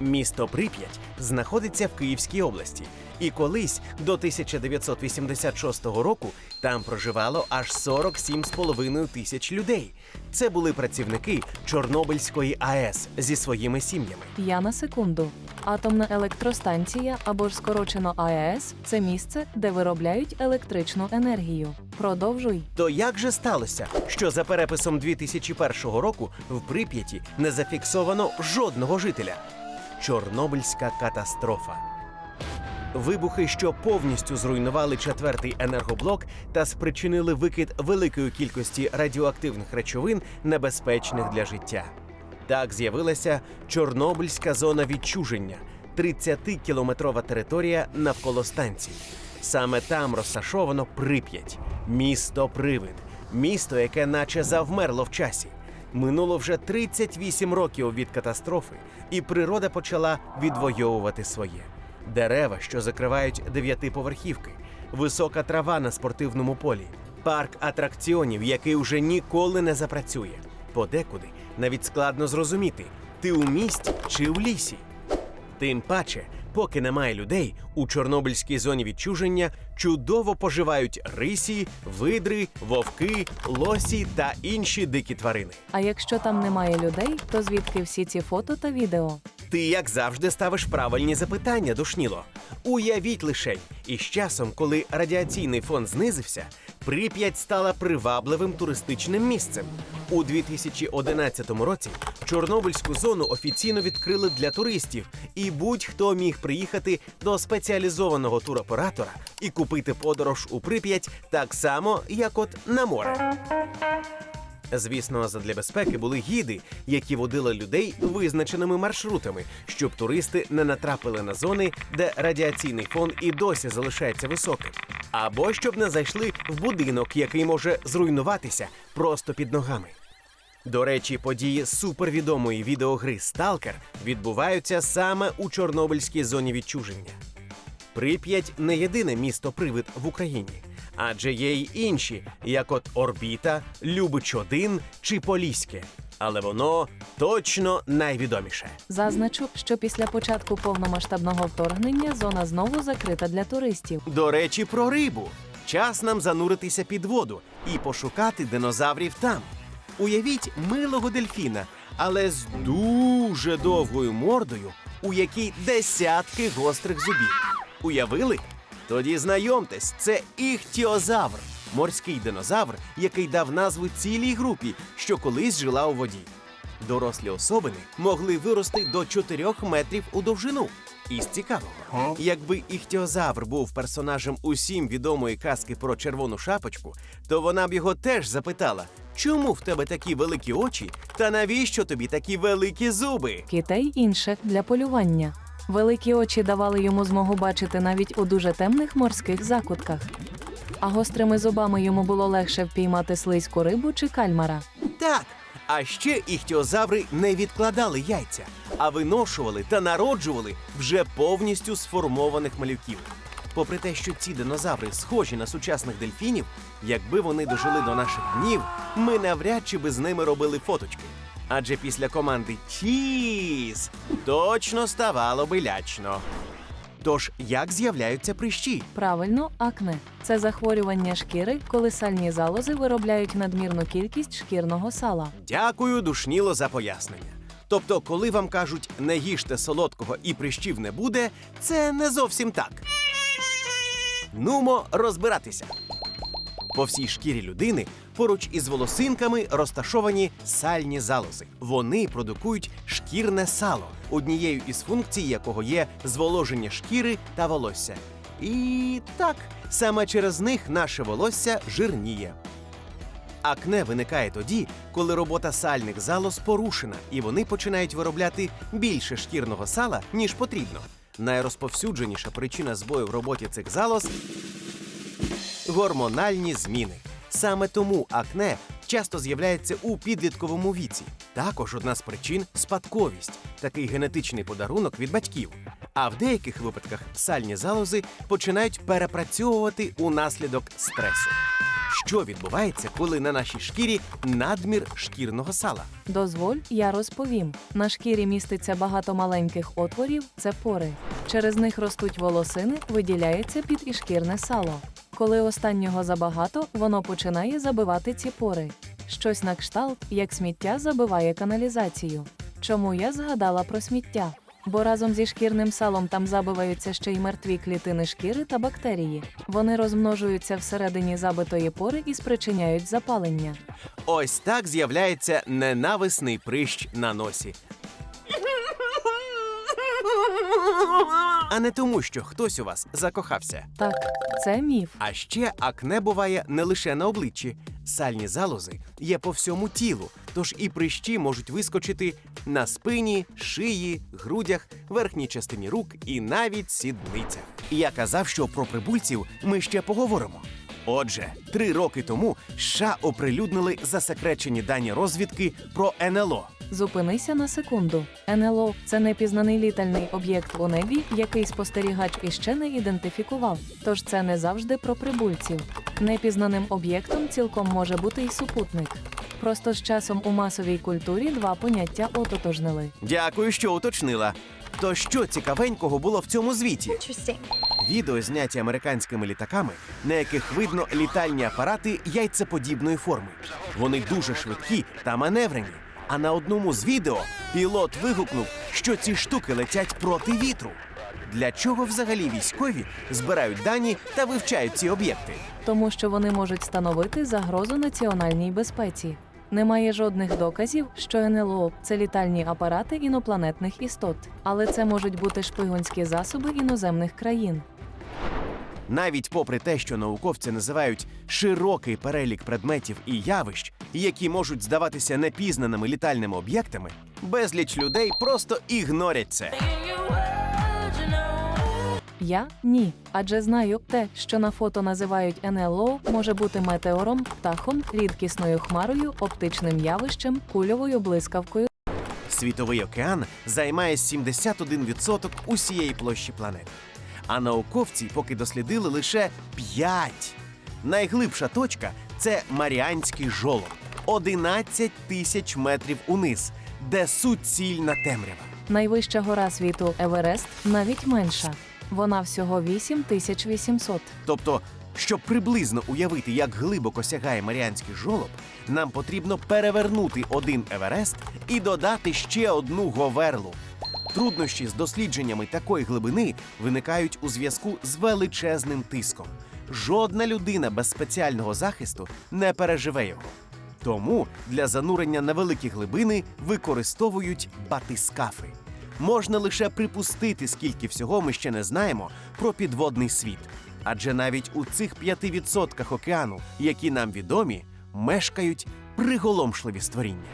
Місто Прип'ять знаходиться в Київській області, і колись до 1986 року там проживало аж 47,5 тисяч людей. Це були працівники Чорнобильської АЕС зі своїми сім'ями. Я на секунду. Атомна електростанція або ж скорочено АЕС це місце, де виробляють електричну енергію. Продовжуй. То як же сталося, що за переписом 2001 року в Прип'яті не зафіксовано жодного жителя? Чорнобильська катастрофа. Вибухи, що повністю зруйнували четвертий енергоблок та спричинили викид великої кількості радіоактивних речовин, небезпечних для життя. Так з'явилася Чорнобильська зона відчуження 30-кілометрова територія навколо станції. Саме там розташовано Прип'ять, місто Привид, місто, яке наче завмерло в часі. Минуло вже 38 років від катастрофи, і природа почала відвоювати своє. Дерева, що закривають дев'ятиповерхівки, висока трава на спортивному полі, парк атракціонів, який уже ніколи не запрацює. Подекуди навіть складно зрозуміти, ти у місті чи в лісі. Тим паче, поки немає людей, у Чорнобильській зоні відчуження чудово поживають рисі, видри, вовки, лосі та інші дикі тварини. А якщо там немає людей, то звідки всі ці фото та відео? Ти, як завжди, ставиш правильні запитання, душніло. Уявіть лишень, і з часом, коли радіаційний фон знизився, Прип'ять стала привабливим туристичним місцем. У 2011 році Чорнобильську зону офіційно відкрили для туристів, і будь-хто міг приїхати до спеціалізованого туроператора і купити подорож у Прип'ять так само, як от на море. Звісно, задля безпеки були гіди, які водили людей визначеними маршрутами, щоб туристи не натрапили на зони, де радіаційний фон і досі залишається високим, або щоб не зайшли в будинок, який може зруйнуватися просто під ногами. До речі, події супервідомої відеогри Сталкер відбуваються саме у Чорнобильській зоні відчуження. Прип'ять не єдине місто привид в Україні, адже є й інші, як от Орбіта, Любич 1 чи Поліське. Але воно точно найвідоміше. Зазначу, що після початку повномасштабного вторгнення зона знову закрита для туристів. До речі, про рибу. Час нам зануритися під воду і пошукати динозаврів там. Уявіть милого дельфіна, але з дуже довгою мордою, у якій десятки гострих зубів. Уявили? Тоді знайомтесь, це іхтіозавр, морський динозавр, який дав назву цілій групі, що колись жила у воді. Дорослі особини могли вирости до 4 метрів у довжину. Із цікавого, якби іхтіозавр був персонажем усім відомої казки про червону шапочку, то вона б його теж запитала, чому в тебе такі великі очі, та навіщо тобі такі великі зуби? Кітей інше для полювання. Великі очі давали йому змогу бачити навіть у дуже темних морських закутках. А гострими зубами йому було легше впіймати слизьку рибу чи кальмара. Так. А ще іхтіозаври не відкладали яйця, а виношували та народжували вже повністю сформованих малюків. Попри те, що ці динозаври схожі на сучасних дельфінів, якби вони дожили до наших днів, ми навряд чи би з ними робили фоточки. Адже після команди Чіз точно ставало би лячно. Тож, як з'являються прищі? Правильно, акне це захворювання шкіри, коли сальні залози виробляють надмірну кількість шкірного сала. Дякую, душніло, за пояснення. Тобто, коли вам кажуть не їжте солодкого і прищів не буде, це не зовсім так. Нумо розбиратися. По всій шкірі людини поруч із волосинками розташовані сальні залози. Вони продукують шкірне сало, однією із функцій якого є зволоження шкіри та волосся. І так, саме через них наше волосся жирніє. Акне виникає тоді, коли робота сальних залоз порушена, і вони починають виробляти більше шкірного сала, ніж потрібно. Найрозповсюдженіша причина збою в роботі цих залоз гормональні зміни. Саме тому акне часто з'являється у підлітковому віці. Також одна з причин спадковість, такий генетичний подарунок від батьків. А в деяких випадках сальні залози починають перепрацьовувати унаслідок стресу. Що відбувається, коли на нашій шкірі надмір шкірного сала? Дозволь, я розповім. На шкірі міститься багато маленьких отворів, це пори. Через них ростуть волосини, виділяється під і шкірне сало. Коли останнього забагато, воно починає забивати ці пори. Щось на кшталт, як сміття забиває каналізацію. Чому я згадала про сміття? Бо разом зі шкірним салом там забиваються ще й мертві клітини шкіри та бактерії. Вони розмножуються всередині забитої пори і спричиняють запалення. Ось так з'являється ненависний прищ на носі. А не тому, що хтось у вас закохався. Так, це міф. А ще акне буває не лише на обличчі. Сальні залози є по всьому тілу, тож і прищі можуть вискочити на спині, шиї, грудях, верхній частині рук і навіть сідницях. Я казав, що про прибульців ми ще поговоримо. Отже, три роки тому США оприлюднили засекречені дані розвідки про НЛО. Зупинися на секунду. НЛО це непізнаний літальний об'єкт у небі, який спостерігач іще не ідентифікував. Тож це не завжди про прибульців. Непізнаним об'єктом цілком може бути і супутник. Просто з часом у масовій культурі два поняття ототожнили. Дякую, що уточнила. То що цікавенького було в цьому звіті? Відео зняті американськими літаками, на яких видно літальні апарати яйцеподібної форми. Вони дуже швидкі та маневрені. А на одному з відео пілот вигукнув, що ці штуки летять проти вітру. Для чого взагалі військові збирають дані та вивчають ці об'єкти? тому що вони можуть становити загрозу національній безпеці. Немає жодних доказів, що НЛО це літальні апарати інопланетних істот, але це можуть бути шпигунські засоби іноземних країн. Навіть попри те, що науковці називають широкий перелік предметів і явищ, які можуть здаватися непізнаними літальними об'єктами, безліч людей просто ігнорять це. Я ні, адже знаю те, що на фото називають НЛО, може бути метеором, птахом, рідкісною хмарою, оптичним явищем, кульовою блискавкою. Світовий океан займає 71% усієї площі планети. А науковці поки дослідили лише 5. Найглибша точка це Маріанський жолоб 11 тисяч метрів униз, де суцільна темрява. Найвища гора світу Еверест навіть менша. Вона всього 8800. Тобто, щоб приблизно уявити, як глибоко сягає Маріанський жолоб, нам потрібно перевернути один Еверест і додати ще одну Говерлу. Труднощі з дослідженнями такої глибини виникають у зв'язку з величезним тиском. Жодна людина без спеціального захисту не переживе його. Тому для занурення на великі глибини використовують батискафи. Можна лише припустити, скільки всього ми ще не знаємо про підводний світ. Адже навіть у цих 5% океану, які нам відомі, мешкають приголомшливі створіння.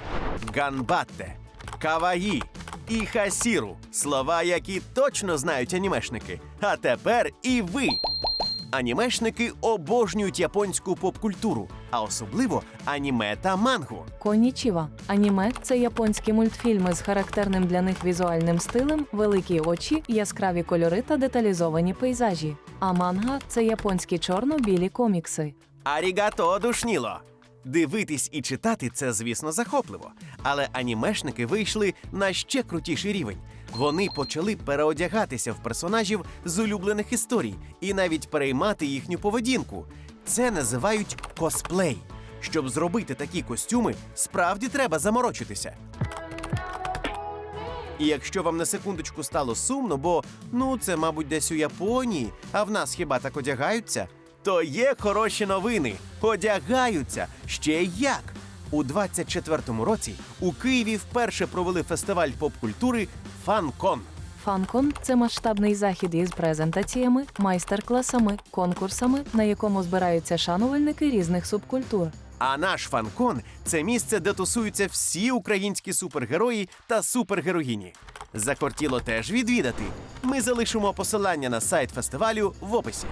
Ганбатте, Каваї і Хасіру слова, які точно знають анімешники. А тепер і ви. Анімешники обожнюють японську поп-культуру, а особливо аніме та мангу. Конічіва. Аніме це японські мультфільми з характерним для них візуальним стилем, великі очі, яскраві кольори та деталізовані пейзажі. А манга це японські чорно-білі комікси. Арігато душніло! Дивитись і читати це, звісно, захопливо. Але анімешники вийшли на ще крутіший рівень. Вони почали переодягатися в персонажів з улюблених історій і навіть переймати їхню поведінку. Це називають косплей. Щоб зробити такі костюми, справді треба заморочитися. І якщо вам на секундочку стало сумно, бо ну це, мабуть, десь у Японії, а в нас хіба так одягаються, то є хороші новини. Одягаються ще як. У 24-му році у Києві вперше провели фестиваль поп-культури Фанкон. Фанкон це масштабний захід із презентаціями, майстер-класами, конкурсами, на якому збираються шанувальники різних субкультур. А наш фанкон це місце, де тусуються всі українські супергерої та супергероїні. Захотіло теж відвідати. Ми залишимо посилання на сайт фестивалю в описі.